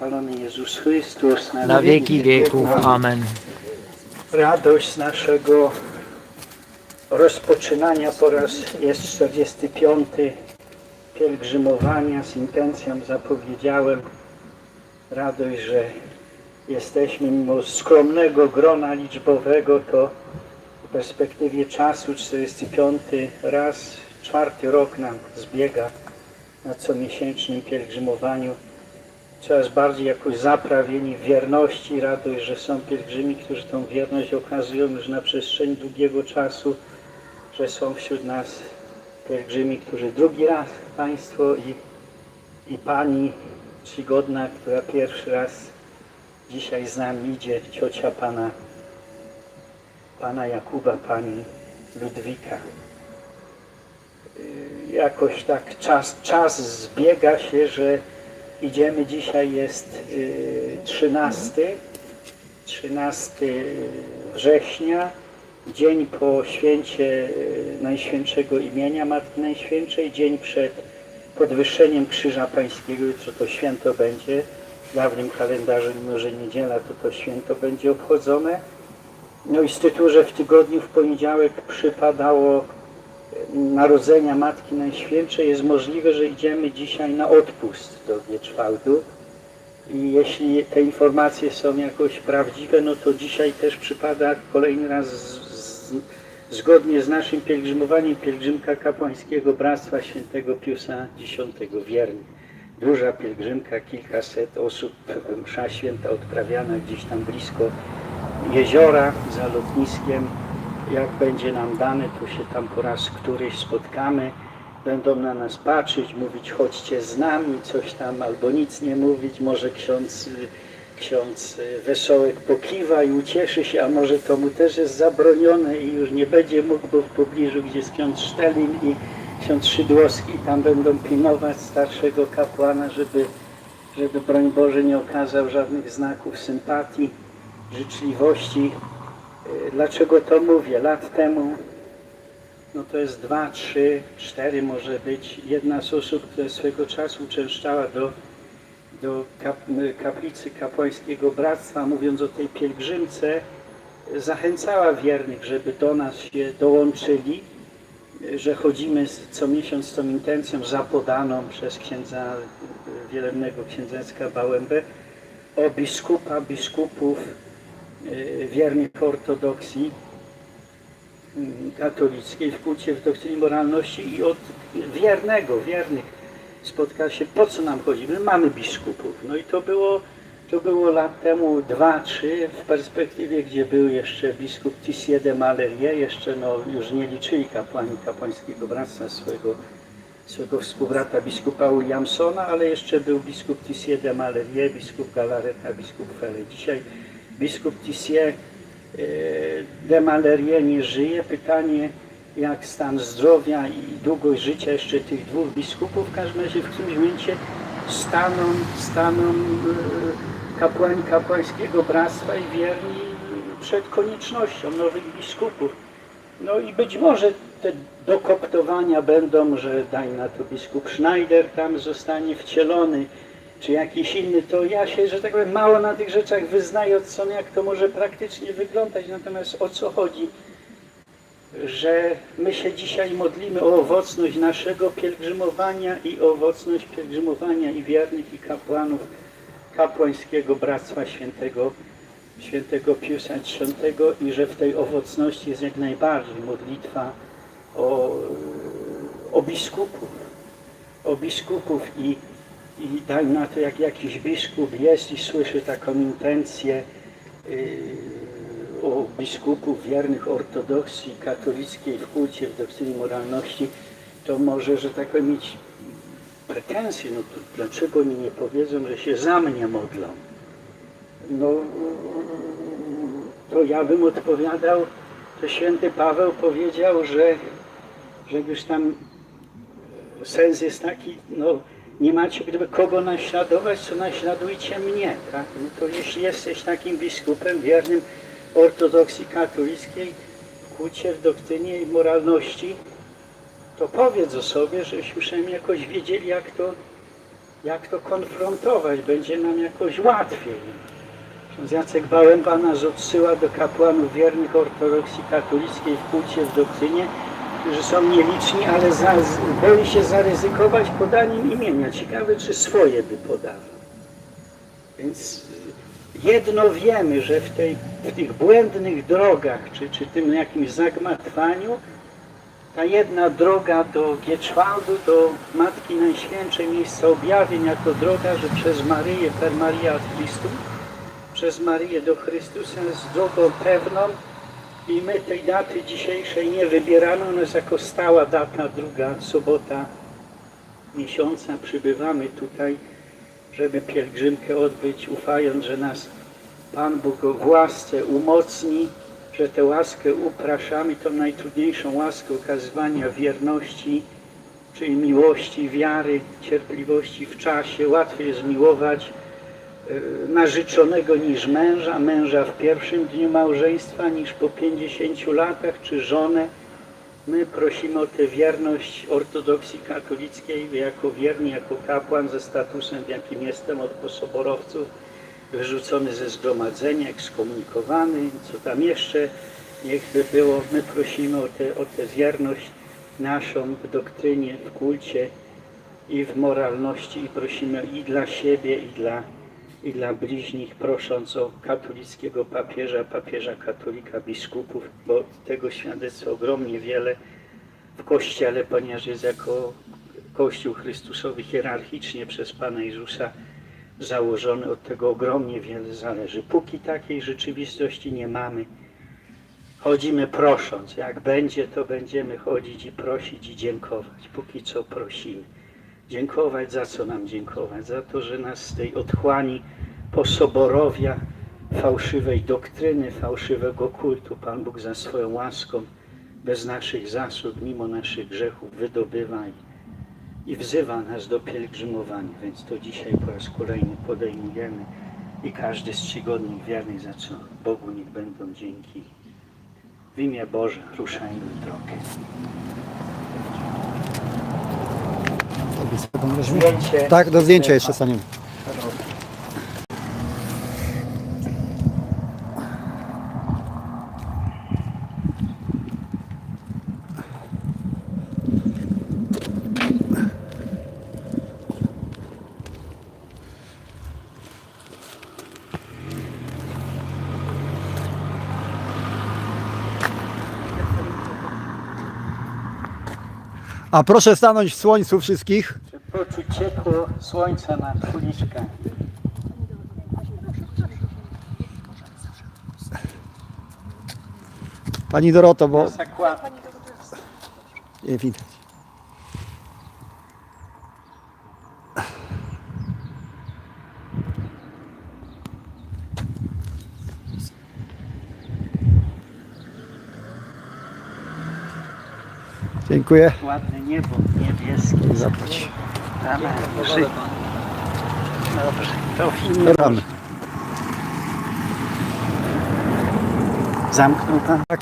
chwalony Jezus Chrystus Na wieki wieków. Amen. Radość z naszego rozpoczynania po raz jest 45 pielgrzymowania z intencją zapowiedziałem radość, że jesteśmy mimo skromnego grona liczbowego to w perspektywie czasu 45 raz, czwarty rok nam zbiega na comiesięcznym pielgrzymowaniu coraz bardziej jakoś zaprawieni wierności, radość, że są pielgrzymi, którzy tą wierność okazują już na przestrzeni długiego czasu, że są wśród nas pielgrzymi, którzy drugi raz Państwo i, i Pani czcigodna, która pierwszy raz dzisiaj z nami idzie, ciocia Pana, Pana Jakuba, Pani Ludwika. Jakoś tak czas, czas zbiega się, że Idziemy, dzisiaj jest y, 13, 13 września, dzień po święcie y, Najświętszego imienia Matki Najświętszej, dzień przed podwyższeniem Krzyża Pańskiego, jutro to święto będzie, w dawnym kalendarzu, mimo że niedziela, to to święto będzie obchodzone. No i z tytułu, że w tygodniu w poniedziałek przypadało Narodzenia Matki Najświętszej jest możliwe, że idziemy dzisiaj na odpust do Wieczwałdu i jeśli te informacje są jakoś prawdziwe, no to dzisiaj też przypada kolejny raz z, z, zgodnie z naszym pielgrzymowaniem pielgrzymka kapłańskiego Bractwa Świętego Piusa X Wierny. Duża pielgrzymka, kilkaset osób, msza święta odprawiana gdzieś tam blisko jeziora za lotniskiem jak będzie nam dane, to się tam po raz któryś spotkamy. Będą na nas patrzeć, mówić chodźcie z nami, coś tam, albo nic nie mówić. Może ksiądz, ksiądz Wesołek pokiwa i ucieszy się, a może to mu też jest zabronione i już nie będzie mógł, bo w pobliżu, gdzie jest ksiądz Sztelin i ksiądz Szydłowski, tam będą pilnować starszego kapłana, żeby, żeby broń Boże nie okazał żadnych znaków sympatii, życzliwości. Dlaczego to mówię? Lat temu, no to jest dwa, trzy, cztery może być, jedna z osób, która swego czasu uczęszczała do, do kap, kaplicy kapłańskiego bractwa, mówiąc o tej pielgrzymce, zachęcała wiernych, żeby do nas się dołączyli, że chodzimy co miesiąc z tą intencją zapodaną przez księdza wielebnego księdzecka Bałębę o biskupa, biskupów, wiernych ortodoksji mm, katolickiej w kulcie, w doktrynie moralności i od wiernego, wiernych spotka się, po co nam chodzi? My mamy biskupów. No i to było, to było lat temu dwa, trzy w perspektywie, gdzie był jeszcze biskup Tissier de Malerie, jeszcze no, już nie liczyli kapłani kapłańskiego bractwa swojego, swojego współbrata biskupa Williamsona, ale jeszcze był biskup Tissier de Malerie, biskup Galareta, biskup Fele. Dzisiaj biskup Tissier e, de Malerie nie żyje. Pytanie, jak stan zdrowia i długość życia jeszcze tych dwóch biskupów. W każdym razie w którymś momencie staną, staną e, kapłani kapłańskiego bractwa i wierni przed koniecznością nowych biskupów. No i być może te dokoptowania będą, że daj na to biskup Schneider tam zostanie wcielony, czy jakiś inny, to ja się, że tak powiem, mało na tych rzeczach wyznaję od strony, jak to może praktycznie wyglądać. Natomiast o co chodzi? Że my się dzisiaj modlimy o owocność naszego pielgrzymowania i owocność pielgrzymowania i wiernych, i kapłanów kapłańskiego Bractwa Świętego, Świętego Piusa X i że w tej owocności jest jak najbardziej modlitwa o, o biskupów, o biskupów i, i daj na to, jak jakiś biskup jest i słyszy taką intencję o biskupów wiernych ortodoksji katolickiej w kulcie, w doktrynie moralności, to może, że tak powiem, mieć pretensje, no to dlaczego oni nie powiedzą, że się za mnie modlą? No, to ja bym odpowiadał, to święty Paweł powiedział, że, że już tam sens jest taki, no nie macie gdyby kogo naśladować, to naśladujcie mnie, tak? No to jeśli jesteś takim biskupem wiernym ortodoksji katolickiej, w kulcie, w doktrynie i moralności, to powiedz o sobie, żebyśmy przynajmniej jakoś wiedzieli, jak to, jak to konfrontować, będzie nam jakoś łatwiej. Ksiądz Jacek Bałęba nas odsyła do kapłanów wiernych ortodoksji katolickiej w kulcie, w doktrynie, którzy są nieliczni, ale za, boi się zaryzykować podaniem imienia. Ciekawe, czy swoje by podawał. Więc jedno wiemy, że w, tej, w tych błędnych drogach, czy, czy tym jakimś zagmatwaniu, ta jedna droga do Gieczwałdu, do Matki Najświętszej, miejsca objawień, jako droga, że przez Maryję, per Maria Christum, przez Maryję do Chrystusa jest drogą pewną i my tej daty dzisiejszej nie wybieramy, ona jest jako stała data, druga sobota miesiąca, przybywamy tutaj, żeby pielgrzymkę odbyć, ufając, że nas Pan Bóg w łasce umocni, że tę łaskę upraszamy, tą najtrudniejszą łaskę okazywania wierności, czyli miłości, wiary, cierpliwości w czasie. Łatwiej jest miłować narzeczonego niż męża, męża w pierwszym dniu małżeństwa niż po 50 latach, czy żonę. My prosimy o tę wierność ortodoksji katolickiej, jako wierni, jako kapłan ze statusem, w jakim jestem od posoborowców, wyrzucony ze zgromadzenia, ekskomunikowany, co tam jeszcze niechby było. My prosimy o tę o tę wierność naszą w doktrynie, w kulcie i w moralności i prosimy i dla siebie, i dla, i dla bliźnich, prosząc o katolickiego papieża, papieża katolika, biskupów, bo tego świadectwa ogromnie wiele w Kościele, ponieważ jest jako Kościół Chrystusowy hierarchicznie przez Pana Jezusa założony, od tego ogromnie wiele zależy. Póki takiej rzeczywistości nie mamy, chodzimy prosząc. Jak będzie, to będziemy chodzić i prosić i dziękować. Póki co prosimy. Dziękować za co nam dziękować? Za to, że nas z tej otchłani posoborowia, fałszywej doktryny, fałszywego kultu Pan Bóg za swoją łaską, bez naszych zasług, mimo naszych grzechów wydobywa i, i wzywa nas do pielgrzymowania. Więc to dzisiaj po raz kolejny podejmujemy i każdy z czcigodnych wiernych, za co Bogu niech będą dzięki. W imię Boże ruszajmy w drogę. Tak, do zdjęcia jeszcze staniemy. A proszę stanąć w słońcu wszystkich. Poczuć ciepło słońca na kuliczkach. Pani Doroto, bo nie widać. Dziękuję. Ładne niebo niebieskie. Zapłać. Amen. Ży- Dobrze. To Ramy. Zamknął Pan? Tak.